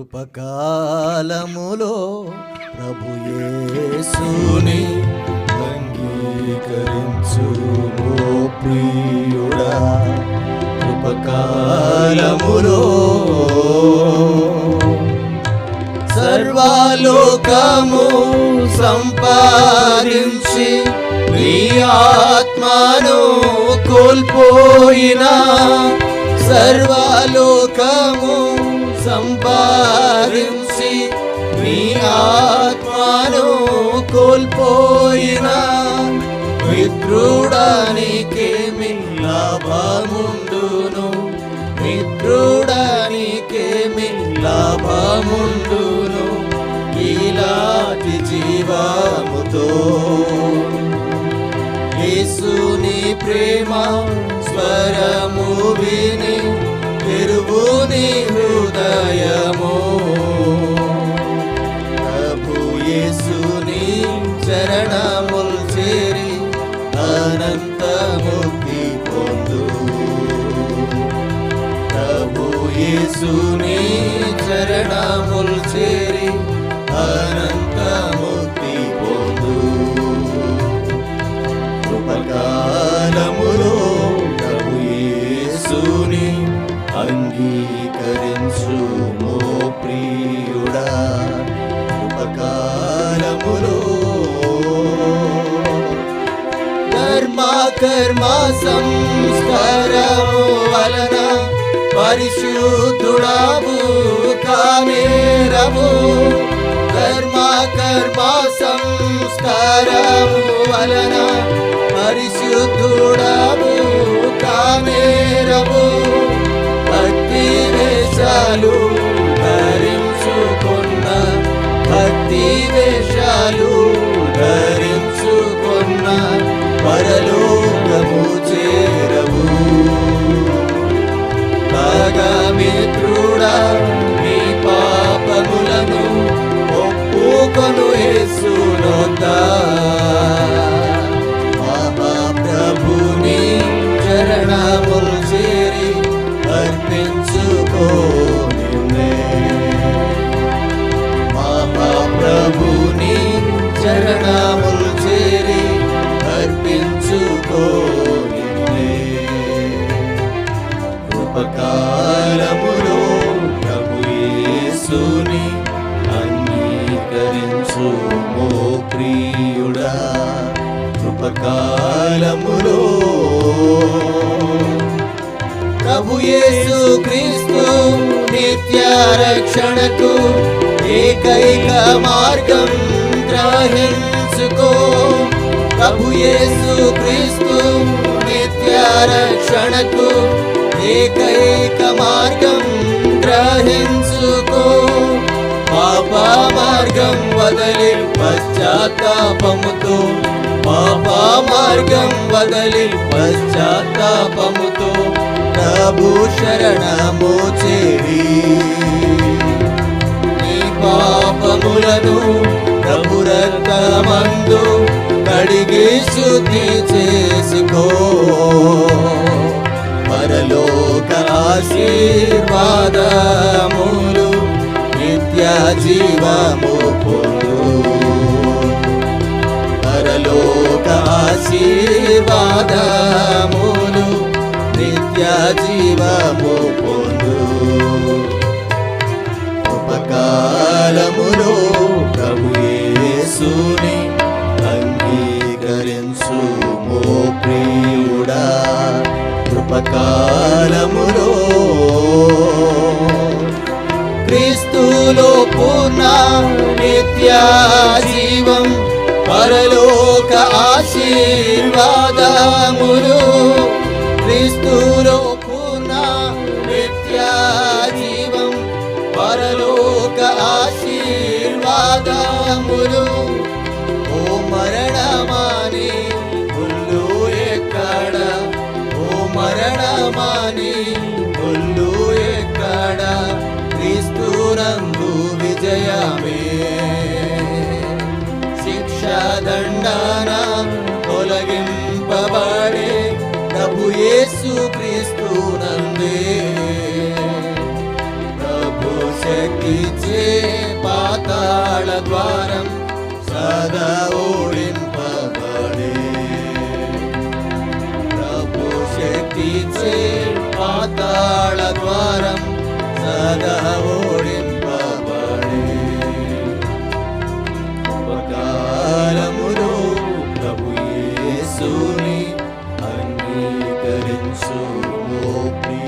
కృపకాలములో ప్రభు యేసుని అంగీకరించు ఓ ప్రియుడా. కృపకాలములో సర్వాలోకము సంపాదించి నీ ఆత్మను కోల్పోయిన సర్వలోకము సంపాదించి నీ ఆత్మను కోల్పోయిన మిత్రుడానికేమి లాభముండును మిత్రుడానికేమి లాభముండును ఇలాంటి జీవముతో. యేసుని ప్రేమ స్వరము విని హృదయము. ప్రభు చరణముల్ చేరి అనంత ముక్తి పొందు. ప్రభు చరణముల్ చేరి అనంత ముక్తి పొందు అంగీకరించు మో ప్రియుడా కృపకాలములో ధర్మ కర్మ సంస్కారము వలన పరిశుద్ధుడావు కామేరము. ధర్మ కర్మ సంస్కారము వలన Hallelujah. చరణములు చేరి అర్పించుకో నిన్నే కృపకాలములో ప్రభు యేసుని అంగీకరించు మో ప్రియుడా. కృపకాలములో ప్రభు యేసు క్రీస్తు నిత్య రక్షణకు ఏకైక మార్గం గ్రహించుకో ప్రభు యేసు క్రీస్తు నిత్య రక్షణకు ఏకైక మార్గం గ్రహించుకో పాప మార్గం వదలి పశ్చాత్తాపముతో పాప మార్గం వదలి పశ్చాత్తాపముతో ప్రభు శరణము చేరి నీ పాపములను ప్రభు రక్తమందు కడిగి శుద్ధి చేసుకో. పరలోక ఆశీర్వాదములు నిత్య జీవము సర్వకాలములో క్రీస్తులో పూర్ణ నిత్య జీవం పరలోక ఆశీర్వాదములు. క్రీస్తులో పూర్ణ నిత్య జీవం పరలోక ఆశీర్వాదములు. యేసు క్రీస్తు నందే ప్రభు శక్తిచే పాతాళ ద్వారం సదా ఓడింపబడే ప్రభు శక్తిచే పాతాళ ద్వారం సదా యేసుని అంగీకరించు ఓ ప్రియ